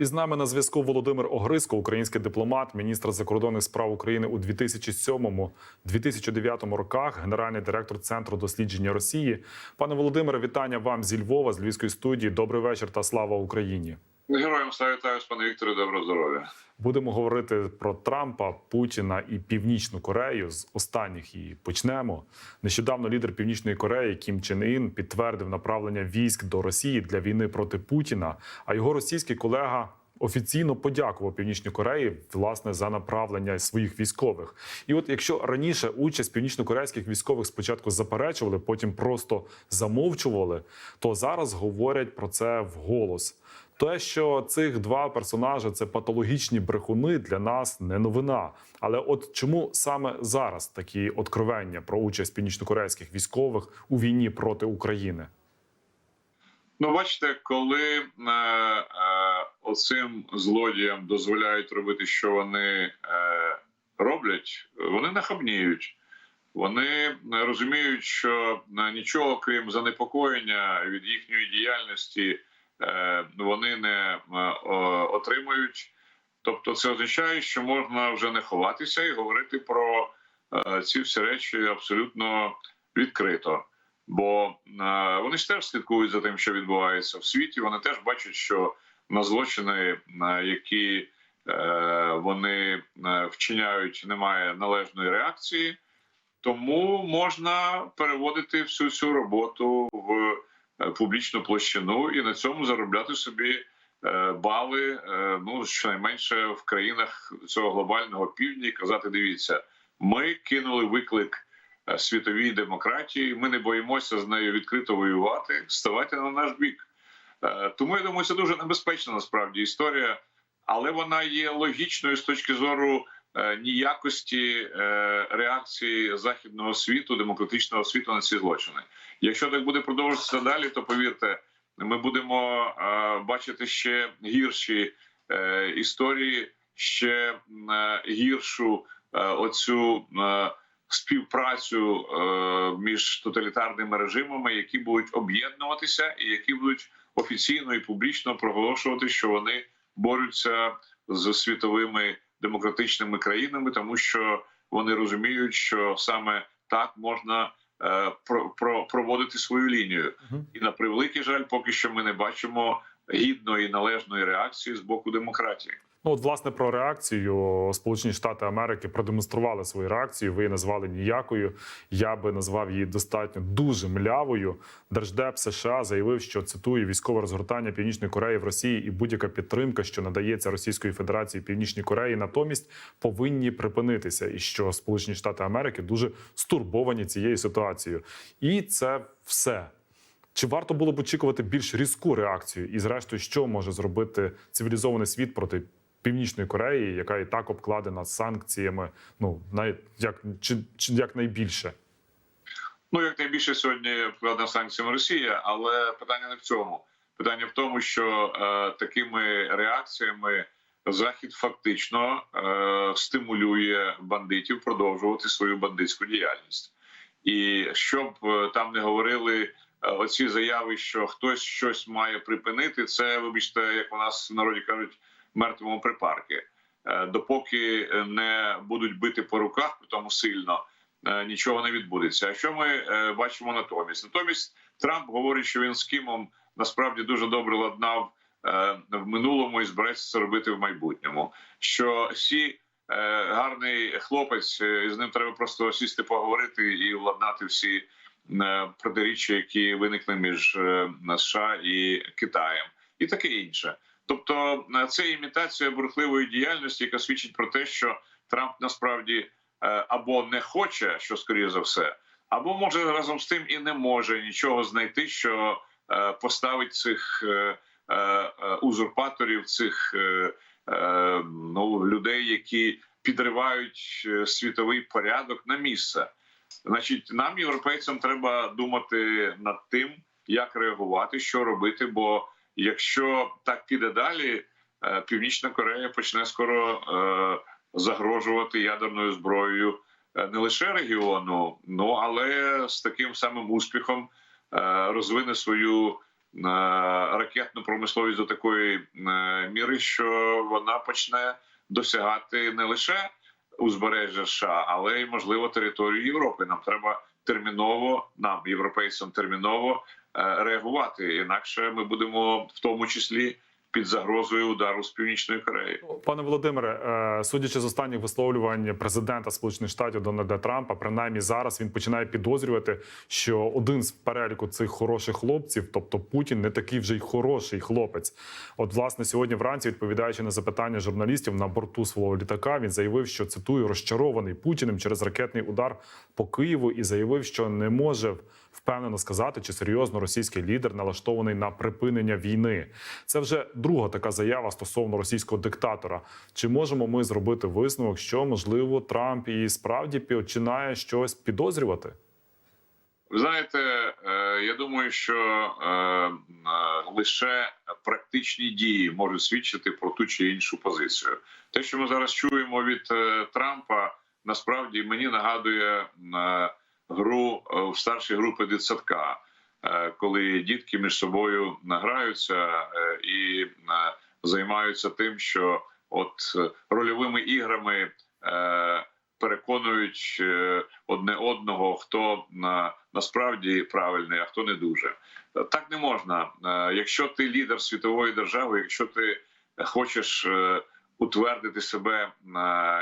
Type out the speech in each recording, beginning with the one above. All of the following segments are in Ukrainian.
І з нами на зв'язку Володимир Огриско, український дипломат, міністр закордонних справ України у 2007-2009 роках, генеральний директор Центру дослідження Росії. Пане Володимире, вітання вам зі Львова, з Львівської студії. Добрий вечір та слава Україні. Героям слава вітаю, пане Вікторе, доброго здоров'я. Будемо говорити про Трампа, Путіна і Північну Корею. З останніх і почнемо. Нещодавно лідер Північної Кореї Кім Чен Ін підтвердив направлення військ до Росії для війни проти Путіна. А його російський колега офіційно подякував Північній Кореї власне за направлення своїх військових. І от якщо раніше участь північнокорейських військових спочатку заперечували, потім просто замовчували, то зараз говорять про це вголос. Те, що цих два персонажі це патологічні брехуни, для нас не новина. Але от чому саме зараз такі откровення про участь північнокорейських військових у війні проти України? Ну, бачите, коли е, е, оцим злодіям дозволяють робити, що вони е, роблять, вони нахабніють. Вони розуміють, що е, нічого крім занепокоєння від їхньої діяльності е, вони не е, о- отримають. Тобто, це означає, що можна вже не ховатися і говорити про е, ці всі речі абсолютно відкрито. Бо е, вони ж теж слідкують за тим, що відбувається в світі. Вони теж бачать, що на злочини, е, які е, вони е, вчиняють, немає належної реакції. Тому можна переводити всю цю роботу е, публічну площину і на цьому заробляти собі е, бали. е, Ну щонайменше в країнах цього глобального півдня і казати: дивіться, ми кинули виклик е, світовій демократії. Ми не боїмося з нею відкрито воювати. Ставайте на наш бік. Е, Тому я думаю, це дуже небезпечна насправді історія, але вона є логічною з точки зору е, ніякості е, реакції західного світу, демократичного світу на ці злочини. Якщо так буде продовжуватися далі, то повірте, ми будемо е, бачити ще гірші е, історії, ще е, гіршу е, оцю. е, Співпрацю е, між тоталітарними режимами, які будуть об'єднуватися, і які будуть офіційно і публічно проголошувати, що вони борються з світовими демократичними країнами, тому що вони розуміють, що саме так можна е, про, про, проводити свою лінію. І на превеликий жаль, поки що ми не бачимо гідної належної реакції з боку демократії. Ну, от, власне, про реакцію Сполучені Штати Америки продемонстрували свою реакцію. Ви її назвали ніякою. Я би назвав її достатньо дуже млявою. Держдеп США заявив, що цитую військове розгортання Північної Кореї в Росії і будь-яка підтримка, що надається Російської Федерації Північній Кореї, натомість повинні припинитися, і що Сполучені Штати Америки дуже стурбовані цією ситуацією. І це все. Чи варто було б очікувати більш різку реакцію? І, зрештою, що може зробити цивілізований світ проти Північної Кореї, яка і так обкладена санкціями, ну навіть як чи, чи як найбільше? Ну як найбільше сьогодні вкладена санкціями Росія, але питання не в цьому. Питання в тому, що е, такими реакціями Захід фактично е, стимулює бандитів продовжувати свою бандитську діяльність. І щоб е, там не говорили е, оці заяви, що хтось щось має припинити, це вибачте, як у нас в народі кажуть, мертвому припарки. Е, Допоки не будуть бити по руках, тому сильно е, нічого не відбудеться. А що ми е, бачимо натомість? Натомість Трамп говорить, що він з Кімом насправді дуже добре ладнав е, в минулому і збирається це робити в майбутньому. Що Сі е, гарний хлопець, е, і з ним треба просто сісти поговорити і владнати всі е, протиріччя, які виникли між е, США і Китаєм, і таке інше. Тобто, е, це імітація бурхливої діяльності, яка свідчить про те, що Трамп насправді е, або не хоче, що скоріше за все, або може разом з тим і не може нічого знайти, що е, поставить цих узурпаторів, цих ну, людей, які підривають світовий порядок на місце. Значить, нам, європейцям, треба думати над тим, як реагувати, що робити. Бо якщо так піде далі, е, Північна Корея почне скоро е, загрожувати ядерною зброєю е, не лише регіону, ну але з таким самим успіхом розвине свою ракетну промисловість до такої міри, що вона почне досягати не лише узбережжя США, але й можливо територію Європи. Нам треба терміново, нам, європейцям, терміново реагувати. Інакше ми будемо в тому числі під загрозою удару з північної Кореї. Пане Володимире, е, судячи з останніх висловлювань президента Сполучених Штатів Дональда Трампа, принаймні зараз він починає підозрювати, що один з переліку цих хороших хлопців, тобто Путін, не такий вже й хороший хлопець. От, власне, сьогодні вранці, відповідаючи на запитання журналістів на борту свого літака, він заявив, що цитую розчарований Путіним через ракетний удар по Києву, і заявив, що не може впевнено сказати, чи серйозно російський лідер налаштований на припинення війни. Це вже друга така заява стосовно російського диктатора. Чи можемо ми зробити висновок, що можливо Трамп і справді починає щось підозрювати? Ви знаєте, е, я думаю, що е, е, лише практичні дії можуть свідчити про ту чи іншу позицію. Те, що ми зараз чуємо від Трампа, насправді мені нагадує гру е, в старші групи дитсадка, е, коли дітки між собою награються е, і займаються тим, що от рольовими іграми. Переконують одне одного, хто на насправді правильний, а хто не дуже. Так не можна. Якщо ти лідер світової держави, якщо ти хочеш утвердити себе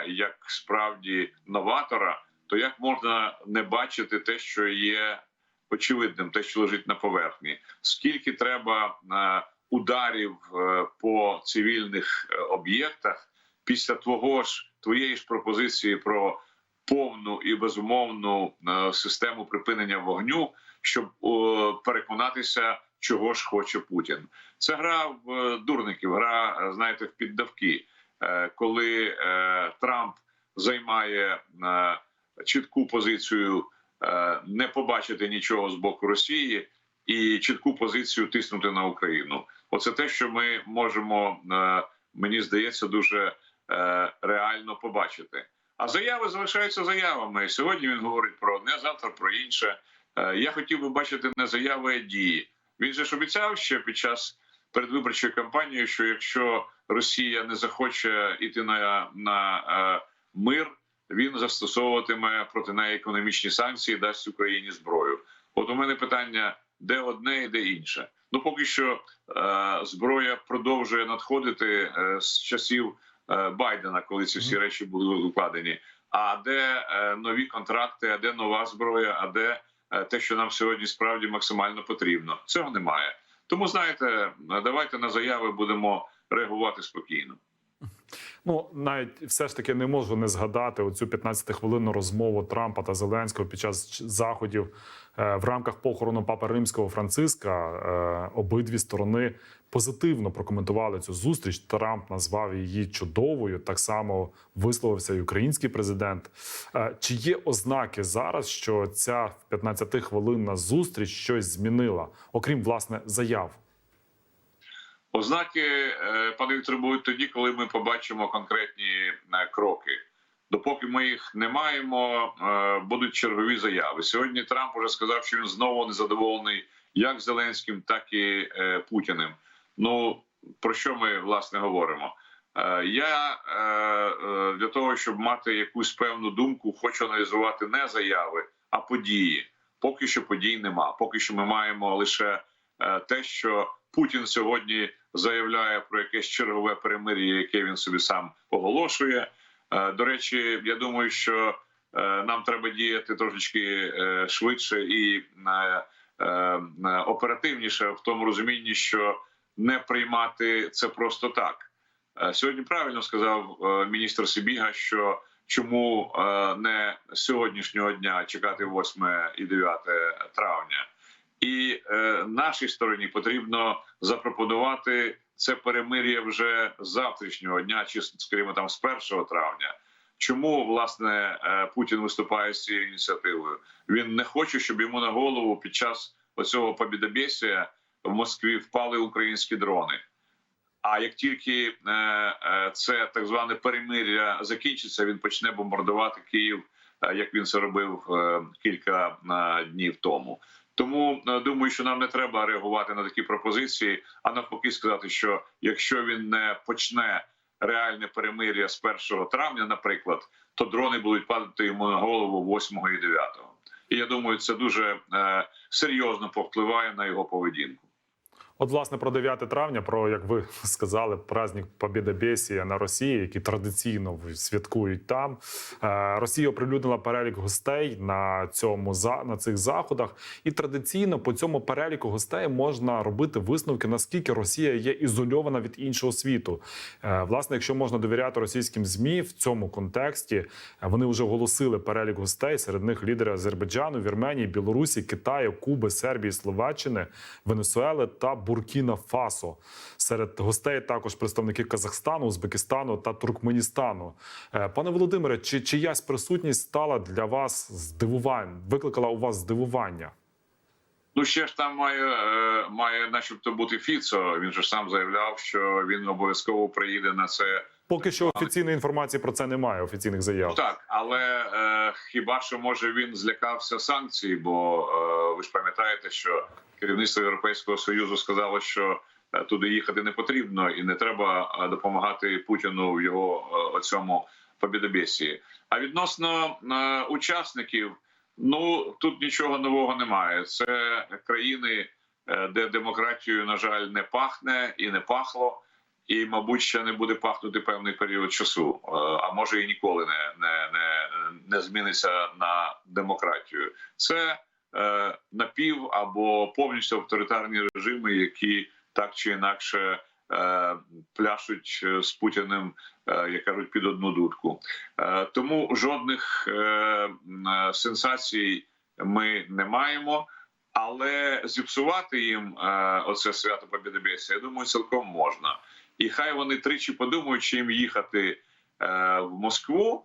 як справді новатора, то як можна не бачити те, що є очевидним, те, що лежить на поверхні? Скільки треба е, ударів е, по цивільних е, об'єктах після твого ж твоєї ж пропозиції про повну і безумовну систему припинення вогню, щоб переконатися, чого ж хоче Путін. Це гра в дурників, гра, знаєте, в піддавки, коли Трамп займає чітку позицію е, не побачити нічого з боку Росії і чітку позицію тиснути на Україну. Оце те, що ми можемо, е, мені здається, дуже е, реально побачити. А заяви залишаються заявами. Сьогодні він говорить про одне, завтра про інше. Я хотів би бачити не заяви, а дії. Він же ж обіцяв ще під час передвиборчої кампанії, що якщо Росія не захоче йти на, на е, мир, він застосовуватиме проти неї економічні санкції, дасть Україні зброю. От у мене питання: де одне і де інше. Ну поки що е, зброя продовжує надходити е, з часів е, Байдена, коли ці всі речі були укладені. А де е, нові контракти, а де нова зброя, а де е, те, що нам сьогодні справді максимально потрібно? Цього немає. Тому знаєте, давайте на заяви будемо реагувати спокійно. Ну навіть все ж таки не можу не згадати оцю 15-хвилинну розмову Трампа та Зеленського під час заходів е, в рамках похорону Папи Римського Франциска. Е, Обидві сторони позитивно прокоментували цю зустріч. Трамп назвав її чудовою. Так само висловився і український президент. Е, Чи є ознаки зараз, що ця 15-хвилинна зустріч щось змінила, окрім власне заяв? Ознаки, е, пане Вікторе, будуть тоді, коли ми побачимо конкретні е, кроки. Допоки ми їх не маємо, е, будуть чергові заяви. Сьогодні Трамп уже сказав, що він знову незадоволений як Зеленським, так і Путіним. Ну про що ми власне говоримо? Я для того, щоб мати якусь певну думку, хочу аналізувати не заяви, а події. Поки що подій нема. Поки що ми маємо лише те, що Путін сьогодні заявляє про якесь чергове перемир'я, яке він собі сам оголошує. Е, До речі, я думаю, що е, нам треба діяти трошечки е, швидше і оперативніше в тому розумінні, що не приймати це просто так. Сьогодні правильно сказав міністр Сибіга, що чому не сьогоднішнього дня чекати 8 і 9 травня. І е, нашій стороні потрібно запропонувати це перемир'я вже з завтрашнього дня, чи скажімо там з 1 травня. Чому власне е, Путін виступає з цією ініціативою? Він не хоче, щоб йому на голову під час оцього побідобєсія в Москві впали українські дрони. А як тільки е, е, це так зване перемир'я закінчиться, він почне бомбардувати Київ, як він це робив кілька днів тому. Тому е, думаю, що нам не треба реагувати на такі пропозиції, а навпаки, сказати, що якщо він не почне реальне перемир'я з 1 травня, наприклад, то дрони будуть падати йому на голову 8 і 9. І я думаю, це дуже е, серйозно повпливає на його поведінку. От, власне, про 9 травня, про як ви сказали, праздник Побєдобєсія на Росії, які традиційно святкують там. Е, Росія оприлюднила перелік гостей на цьому на цих заходах, і традиційно по цьому переліку гостей можна робити висновки, наскільки Росія є ізольована від іншого світу. Е, Власне, якщо можна довіряти російським змі в цьому контексті, е, вони вже оголосили перелік гостей. Серед них лідери Азербайджану, Вірменії, Білорусі, Китаю, Куби, Сербії, Словаччини, Венесуели та Буркіна Фасо. Серед гостей також представники Казахстану, Узбекистану та Туркменістану. Е, Пане Володимире, чи чиясь присутність стала для вас здивувань, викликала у вас здивування? Ну ще ж там має, е, має, начебто, бути Фіцо. Він же сам заявляв, що він обов'язково приїде на це. Поки що офіційної інформації про це немає. Офіційних Ну заяв. так, але е, хіба що може він злякався санкцій? Бо е, ви ж пам'ятаєте, що керівництво Європейського союзу сказало, що е, туди їхати не потрібно, і не треба е, допомагати Путіну в його е, оцьому побідобєсії. А відносно учасників, ну тут нічого нового немає. Це країни, де демократією, на жаль, не пахне і не пахло. І, мабуть, ще не буде пахнути певний період часу, а може і ніколи не, не, не, не зміниться на демократію. Це напів або повністю авторитарні режими, які так чи інакше е, пляшуть е, з Путіним, е, як кажуть, під одну дудку. Е, тому жодних е, е, сенсацій ми не маємо. Але зіпсувати їм е, оце свято Побєдобєсія, я думаю, цілком можна. І хай вони тричі подумають, чи їм їхати е, в Москву,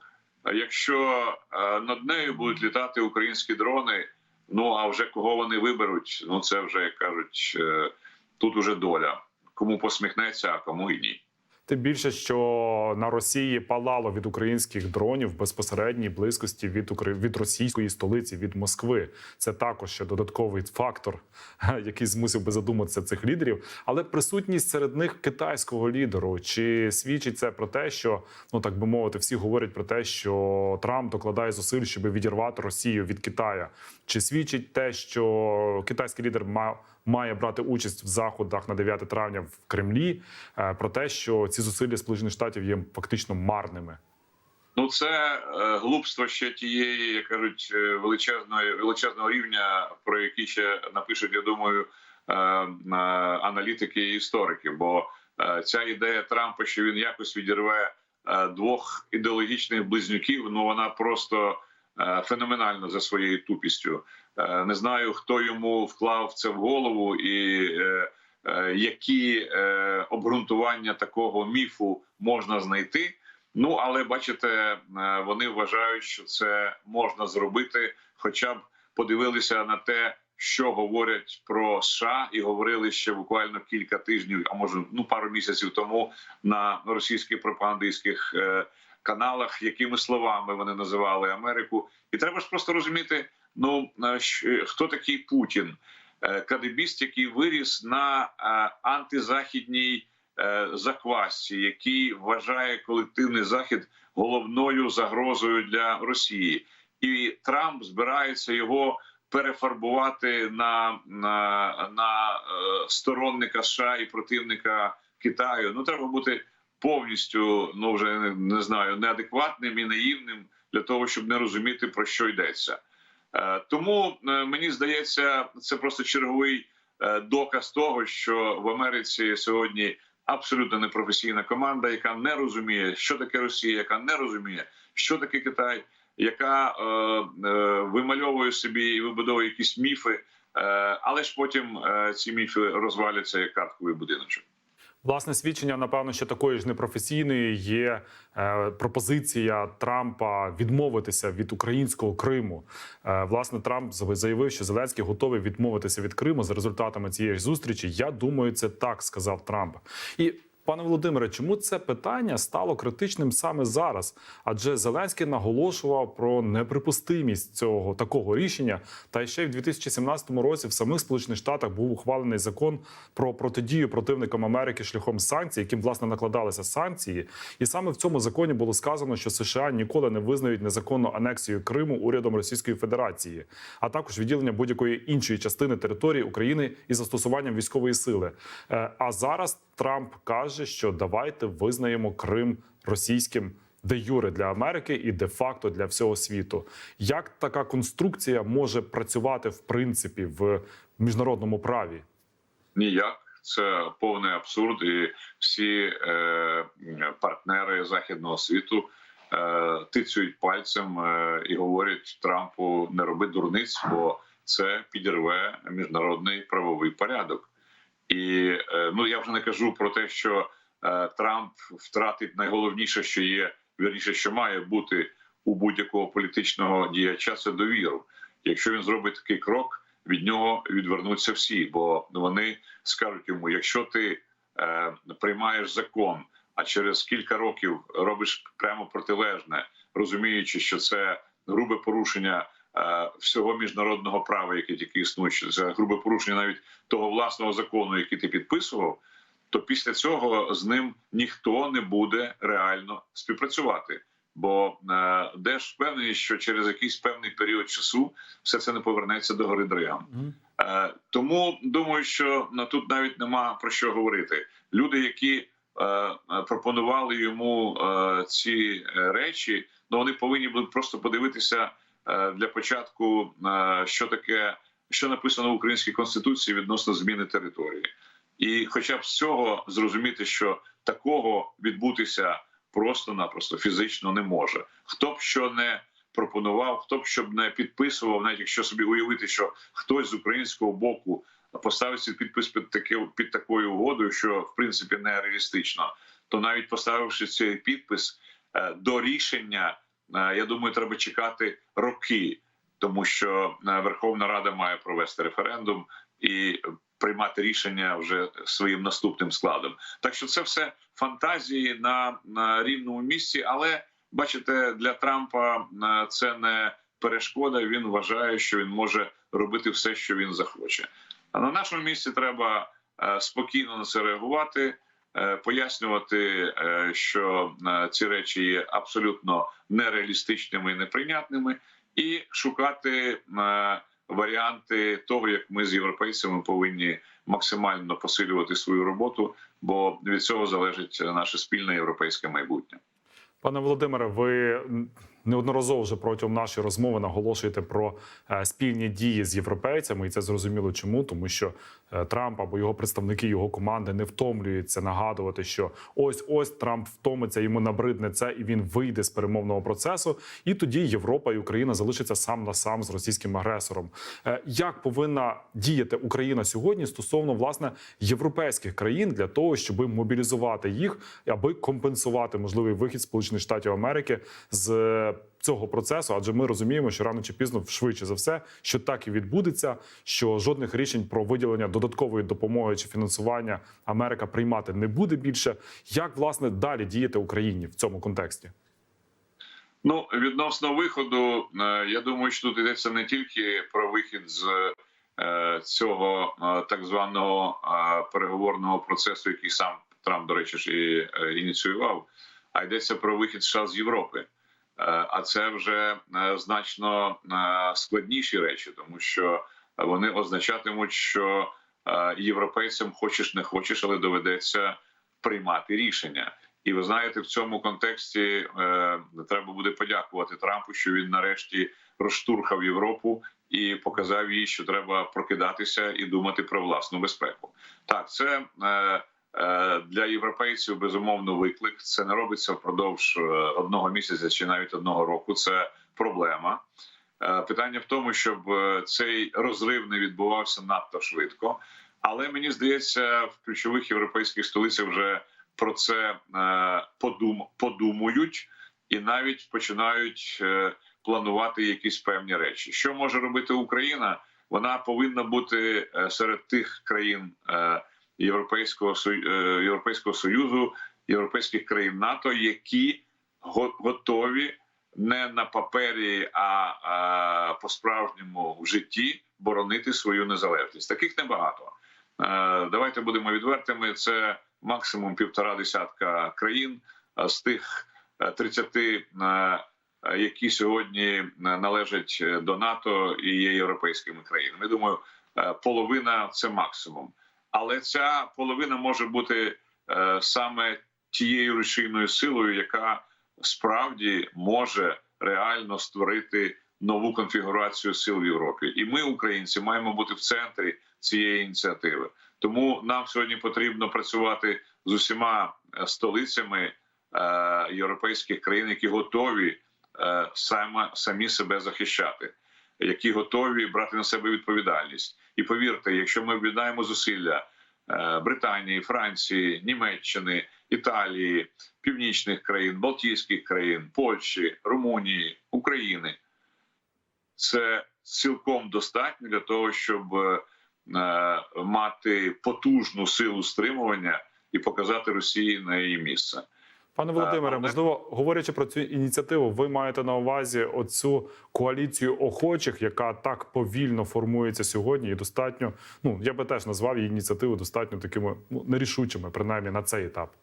якщо е, над нею будуть літати українські дрони. Ну а вже кого вони виберуть? Ну це вже як кажуть, е, тут уже доля. Кому посміхнеться, а кому і ні. Тим більше, що на Росії палало від українських дронів в безпосередній близькості від Украї... від російської столиці, від Москви. Це також ще додатковий фактор, який змусив би задуматися цих лідерів. Але присутність серед них китайського лідеру чи свідчить це про те, що ну так би мовити, всі говорять про те, що Трамп докладає зусиль, щоб відірвати Росію від Китая. Чи свідчить те, що китайський лідер мав має брати участь в заходах на 9 травня в Кремлі е, про те, що ці зусилля Сполучених Штатів є фактично марними. Ну це е, глупство ще тієї, як кажуть, е, величезної величезного рівня, про який ще напишуть, я думаю, аналітики і історики. Бо ця ідея Трампа, що він якось відірве двох ідеологічних близнюків, ну вона просто феноменальна за своєю тупістю. Е, Не знаю, хто йому вклав це в голову і. е, е, Які обґрунтування такого міфу можна знайти? Ну але бачите, вони вважають, що це можна зробити, хоча б подивилися на те, що говорять про США, і говорили ще буквально кілька тижнів, а може ну пару місяців тому на російських пропагандистських каналах, якими словами вони називали Америку, і треба ж просто розуміти, ну е, хто такий Путін, Е, кадебіст, який виріс на е, антизахідній е, заквасці, який вважає колективний захід головною загрозою для Росії, і Трамп збирається його перефарбувати на, на, на е, сторонника США і противника Китаю. Ну треба бути повністю ну вже не знаю неадекватним і наївним для того, щоб не розуміти про що йдеться. Е, Тому е, мені здається, це просто черговий е, доказ того, що в Америці сьогодні абсолютно непрофесійна команда, яка не розуміє, що таке Росія, яка не розуміє, що таке Китай, яка е, е, вимальовує собі і вибудовує якісь міфи, е, але ж потім е, ці міфи розваляться як картковий будиночок. Власне свідчення, напевно, що такої ж непрофесійної є е, пропозиція Трампа відмовитися від українського Криму. Е, власне, Трамп заявив, що Зеленський готовий відмовитися від Криму за результатами цієї зустрічі. Я думаю, це так сказав Трамп. І Пане Володимире, чому це питання стало критичним саме зараз? Адже Зеленський наголошував про неприпустимість цього такого рішення. Та ще й в 2017 році в самих Сполучених Штатах був ухвалений закон про протидію противникам Америки шляхом санкцій, яким власне накладалися санкції. І саме в цьому законі було сказано, що США ніколи не визнають незаконну анексію Криму урядом Російської Федерації, а також відділення будь-якої іншої частини території України із застосуванням військової сили. Е, А зараз Трамп каже, що давайте визнаємо Крим російським де юре для Америки і де факто для всього світу. Як така конструкція може працювати в принципі в міжнародному праві? Ніяк. Це повний абсурд, і всі е, партнери західного світу е, тицюють пальцем е, і говорять Трампу не роби дурниць, бо це підірве міжнародний правовий порядок. І е, ну я вже не кажу про те, що е, Трамп втратить найголовніше, що є вірніше, що має бути у будь-якого політичного діяча, це довіру. Якщо він зробить такий крок, від нього відвернуться всі, бо вони скажуть йому: якщо ти е, приймаєш закон, а через кілька років робиш прямо протилежне, розуміючи, що це грубе порушення всього міжнародного права, яке тільки існує, це грубе порушення навіть того власного закону, який ти підписував. То після цього з ним ніхто не буде реально співпрацювати. Бо е, де ж впевненість, що через якийсь певний період часу все це не повернеться до гори дригам. Е, тому думаю, що на тут навіть нема про що говорити. Люди, які е, е, пропонували йому е, ці е, речі, ну вони повинні були просто подивитися е, для початку, е, що таке, що написано в українській конституції відносно зміни території, і, хоча б з цього зрозуміти, що такого відбутися просто-напросто фізично не може. Хто б що не пропонував, хто б щоб не підписував, навіть якщо собі уявити, що хтось з українського боку поставив свій підпис під таки, під такою угодою, що в принципі нереалістично, то навіть поставивши цей підпис е, до рішення, е, я думаю, треба чекати роки, тому що е, Верховна Рада має провести референдум і приймати рішення вже своїм наступним складом. Так що це все фантазії на, на рівному місці, але бачите, для Трампа е, це не перешкода. Він вважає, що він може робити все, що він захоче. А на нашому місці треба е, спокійно на це реагувати, е, пояснювати, е, що е, ці речі є абсолютно нереалістичними і неприйнятними, і шукати е, варіанти того, як ми з європейцями повинні максимально посилювати свою роботу, бо від цього залежить наше спільне європейське майбутнє. Пане Володимире, ви неодноразово вже протягом нашої розмови наголошуєте про е, спільні дії з європейцями, і це зрозуміло чому, тому що е, Трамп або його представники його команди не втомлюються нагадувати, що ось ось Трамп втомиться, йому набридне це, і він вийде з перемовного процесу. І тоді Європа і Україна залишаться сам на сам з російським агресором. Е, Як повинна діяти Україна сьогодні стосовно власне європейських країн для того, щоб мобілізувати їх, аби компенсувати можливий вихід Сполучених Штатів Америки з цього процесу? Адже ми розуміємо, що рано чи пізно, швидше за все, що так і відбудеться, що жодних рішень про виділення додаткової допомоги чи фінансування Америка приймати не буде більше. Як власне далі діяти Україні в цьому контексті? Ну, відносно виходу, е, я думаю, що тут йдеться не тільки про вихід з е, цього е, так званого переговорного процесу, який сам Трамп, до речі, ж і ініціював, а йдеться про вихід США з Європи. Е, А це вже е, значно е, складніші речі, тому що вони означатимуть, що європейцям хочеш не хочеш, але доведеться приймати рішення. І ви знаєте, в цьому контексті е, треба буде подякувати Трампу, що він нарешті розштурхав Європу і показав їй, що треба прокидатися і думати про власну безпеку. Так, це е, для європейців безумовно виклик. Це не робиться впродовж е, одного місяця чи навіть одного року. Це проблема. Е, Питання в тому, щоб е, цей розрив не відбувався надто швидко. Але мені здається, в ключових європейських столицях вже про це е, подум, подумають і навіть починають е, планувати якісь певні речі. Що може робити Україна? Вона повинна бути е, серед тих країн, е, Європейського е, Європейського союзу, європейських країн НАТО, які готові не на папері, а, а по-справжньому в житті боронити свою незалежність. Таких небагато. Е, Давайте будемо відвертими. Це максимум півтора десятка країн з тих е, 30, е, які сьогодні належать до НАТО і є європейськими країнами. Я думаю, половина це максимум. Але ця половина може бути е, саме тією рушійною силою, яка справді може реально створити нову конфігурацію сил в Європі. І ми, українці, маємо бути в центрі цієї ініціативи. Тому нам сьогодні потрібно працювати з усіма е, столицями е, європейських країн, які готові е, саме самі себе захищати, які готові брати на себе відповідальність. І повірте, якщо ми об'єднаємо зусилля е, Британії, Франції, Німеччини, Італії, північних країн, Балтійських країн, Польщі, Румунії, України, це цілком достатньо для того, щоб е, мати потужну силу стримування і показати Росії на її місце. Пане Володимире, можливо, говорячи про цю ініціативу, ви маєте на увазі оцю коаліцію охочих, яка так повільно формується сьогодні, і достатньо. Ну я би теж назвав її ініціативу достатньо такими ну нерішучими, принаймні на цей етап.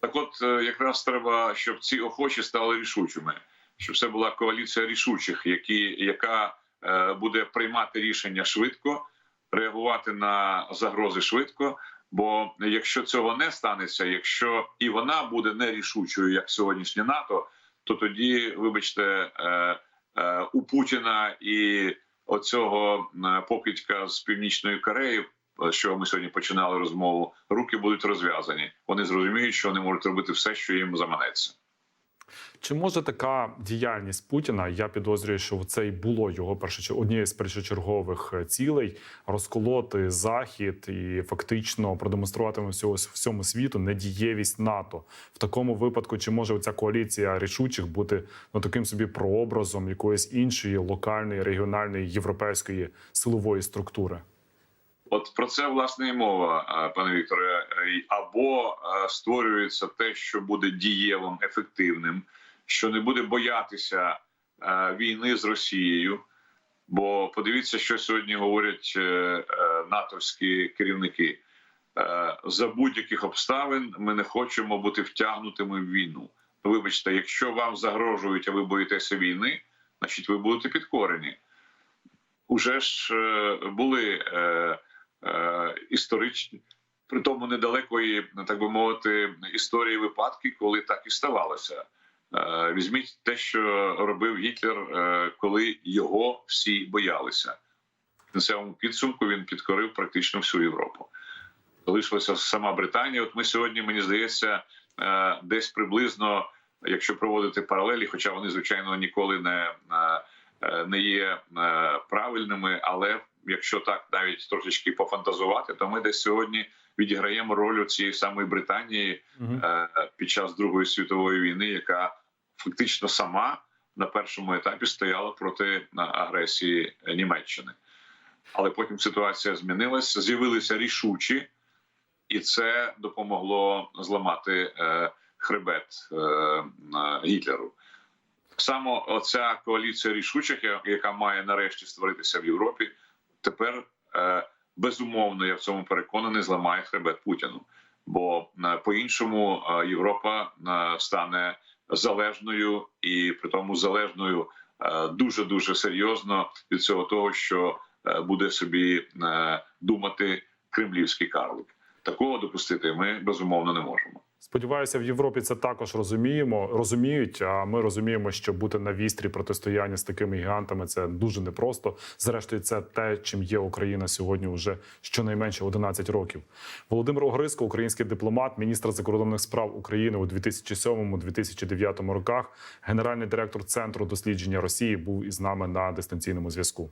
Так, от е, якраз треба, щоб ці охочі стали рішучими, щоб це була коаліція рішучих, які яка е, буде приймати рішення швидко, реагувати на загрози швидко. Бо якщо цього не станеться, якщо і вона буде нерішучою, як сьогоднішнє НАТО, то тоді, вибачте, е, е, у Путіна і оцього покидька з північної Кореї, з чого ми сьогодні починали розмову, руки будуть розв'язані. Вони зрозуміють, що вони можуть робити все, що їм заманеться. Чи може така діяльність Путіна? Я підозрюю, що це і було його першочер- однією з першочергових е, цілей розколоти захід і фактично продемонструвати всього всьому світу недієвість НАТО. В такому випадку, чи може ця коаліція рішучих бути ну таким собі прообразом якоїсь іншої локальної, регіональної європейської силової структури? От про це власне і мова, е, пане Вікторе. Е, Або створюється те, що буде дієвим, ефективним, що не буде боятися е, війни з Росією. Бо подивіться, що сьогодні говорять е, е, натовські керівники. За будь-яких обставин ми не хочемо бути втягнутими в війну. Вибачте, якщо вам загрожують, а ви боїтеся війни, значить ви будете підкорені. Уже ж були е, е, історичні, при тому недалекої, так би мовити, історії випадки, коли так і ставалося. Е, Візьміть те, що робив Гітлер, е, коли його всі боялися. В кінцевому підсумку він підкорив практично всю Європу. Залишилася сама Британія. От ми сьогодні, мені здається, е, десь приблизно, якщо проводити паралелі, хоча вони, звичайно, ніколи не, не є правильними, але якщо так навіть трошечки пофантазувати, то ми десь сьогодні відіграємо роль цієї самої Британії е, під час Другої світової війни, яка фактично сама на першому етапі стояла проти е, агресії Німеччини. Але потім ситуація змінилася, з'явилися рішучі, і це допомогло зламати е, хребет е, Гітлеру. Так само оця коаліція рішучих, яка має нарешті створитися в Європі, тепер е, безумовно, я в цьому переконаний, зламає хребет Путіну. Бо е, по-іншому е, Європа стане залежною і при тому залежною дуже дуже серйозно від цього того, що буде собі думати кремлівський карлик. Такого допустити ми безумовно не можемо. Сподіваюся, в Європі це також розуміємо, розуміють. А ми розуміємо, що бути на вістрі протистояння з такими гігантами це дуже непросто. Зрештою, це те, чим є Україна сьогодні, вже щонайменше 11 років. Володимир Огриско, український дипломат, міністр закордонних справ України у 2007-2009 роках, генеральний директор центру дослідження Росії, був із нами на дистанційному зв'язку.